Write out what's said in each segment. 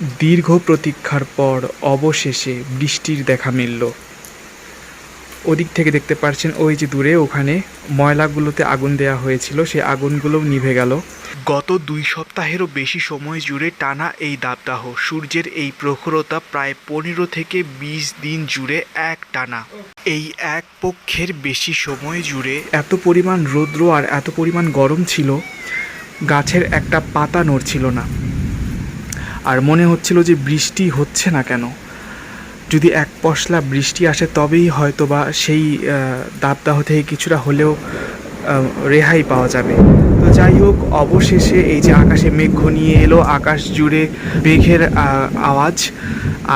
দীর্ঘ প্রতীক্ষার পর অবশেষে বৃষ্টির দেখা মিলল। ওদিক থেকে দেখতে পাচ্ছেন ওই যে দূরে ওখানে ময়লাগুলোতে আগুন দেওয়া হয়েছিল সেই আগুনগুলো নিভে গেল। গত দুই সপ্তাহেরও বেশি সময় জুড়ে টানা এই দাবদাহ। সূর্যের এই প্রখরতা প্রায় পনেরো থেকে বিশ দিন জুড়ে এক টানা। এই এক পক্ষের বেশি সময় জুড়ে এত পরিমাণ রৌদ্র আর এত পরিমাণ গরম ছিল গাছের একটা পাতা নড়ছিল না। আর মনে হচ্ছিল যে বৃষ্টি হচ্ছে না কেন। যদি এক পশলা বৃষ্টি আসে তবেই হয়তো বা সেই দাবদাহ থেকে কিছুটা হলেও রেহাই পাওয়া যাবে। তো যাই হোক, অবশেষে এই যে আকাশে মেঘ ঘনিয়ে এলো, আকাশ জুড়ে মেঘের আওয়াজ,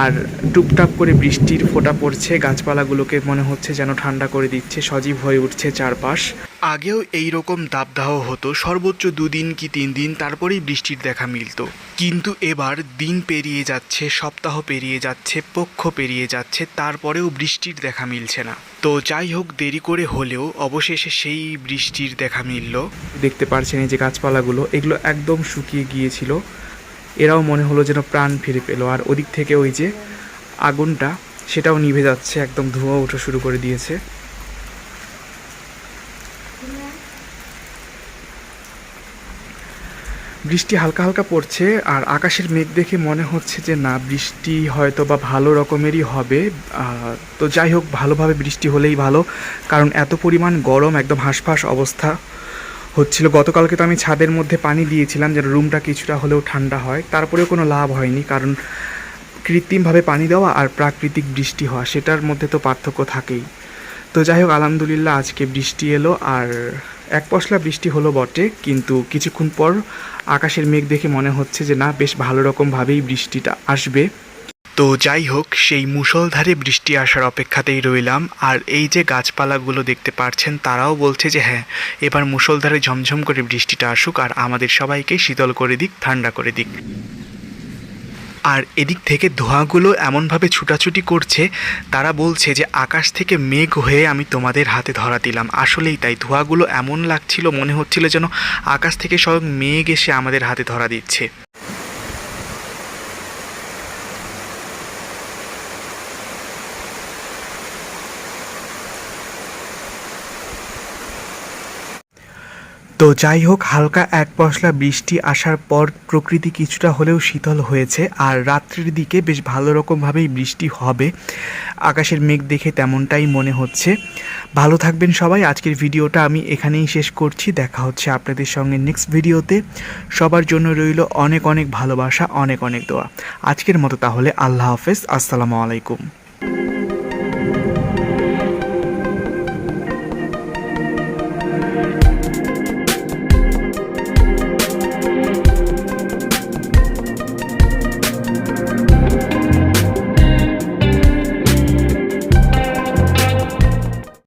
আর টুপটাপ করে বৃষ্টির ফোঁটা পড়ছে, গাছপালাগুলোকে মনে হচ্ছে যেন ঠান্ডা করে দিচ্ছে, সজীব হয়ে উঠছে চারপাশ। আগেও এই রকম দাবদাহ হতো, সর্বোচ্চ দুদিন কি তিন দিন তারপরেই বৃষ্টির দেখা মিলতো। কিন্তু এবার দিন পেরিয়ে যাচ্ছে, সপ্তাহ পেরিয়ে যাচ্ছে, পক্ষ পেরিয়ে যাচ্ছে, তারপরেও বৃষ্টির দেখা মিলছে না। তো যাই হোক, দেরি করে হলেও অবশেষে সেই বৃষ্টির দেখা মিলল। দেখতে পারছেন এই যে গাছপালাগুলো, এগুলো একদম শুকিয়ে গিয়েছিল। এরাও মনে হলো যেন প্রাণ ফিরে পেল। আর ওদিক থেকে ওই যে আগুনটা, সেটাও নিভে যাচ্ছে, একদম ধোঁয়া ওঠা শুরু করে দিয়েছে। বৃষ্টি হালকা হালকা পড়ছে আর আকাশের মেঘ দেখে মনে হচ্ছে যে না, বৃষ্টি হয়তো বা ভালো রকমেরই হবে। তো যাই হোক, ভালোভাবে বৃষ্টি হলেই ভালো। কারণ এত পরিমাণ গরম, একদম হাঁসফাঁস অবস্থা হচ্ছিল। গতকালকে তো আমি ছাদের মধ্যে পানি দিয়েছিলাম যেন রুমটা কিছুটা হলেও ঠান্ডা হয়। তারপরেও কোনো লাভ হয়নি কারণ কৃত্রিমভাবে পানি দেওয়া আর প্রাকৃতিক বৃষ্টি হওয়া, সেটার মধ্যে তো পার্থক্য থাকেই। তো যাই হোক, আলহামদুলিল্লাহ আজকে বৃষ্টি এলো আর এক পশলা বৃষ্টি হলো বটে, কিন্তু কিছুক্ষণ পর আকাশের মেঘ দেখে মনে হচ্ছে যে না, বেশ ভালো রকমভাবেই বৃষ্টিটা আসবে। তো যাই হোক, সেই মুষলধারে বৃষ্টি আসার অপেক্ষাতেই রইলাম, আর এই যে গাছপালাগুলো দেখতে পাচ্ছেন তারাও বলছে যে হ্যাঁ এবার মুষলধারে ঝমঝম করে বৃষ্টিটা আসুক, আর আমাদের সবাইকে শীতল করে দিক, ঠান্ডা করে দিক। আর এদিক থেকে ধোঁয়াগুলো এমনভাবে ছুটাছুটি করছে, তারা বলছে যে আকাশ থেকে মেঘ হয়ে আমি তোমাদের হাতে ধরা দিলাম। আসলেই তাই, ধোঁয়াগুলো এমন লাগছিল, মনে হচ্ছিল যেন আকাশ থেকে স্বয়ং মেঘ এসে আমাদের হাতে ধরা দিচ্ছে। তো যাই হোক, হালকা এক পশলা বৃষ্টি আসার পর প্রকৃতি কিছুটা হলেও শীতল হয়েছে আর রাত্রির দিকে বেশ ভালো রকমভাবেই বৃষ্টি হবে। আকাশের মেঘ দেখে তেমনটাই মনে হচ্ছে। ভালো থাকবেন সবাই, আজকের ভিডিওটা আমি এখানেই শেষ করছি। দেখা হচ্ছে আপনাদের সঙ্গে নেক্সট ভিডিওতে। সবার জন্য রইল অনেক অনেক ভালোবাসা, অনেক অনেক দোয়া। আজকের মতো তাহলে, আল্লাহ হাফেজ, আসসালামু আলাইকুম।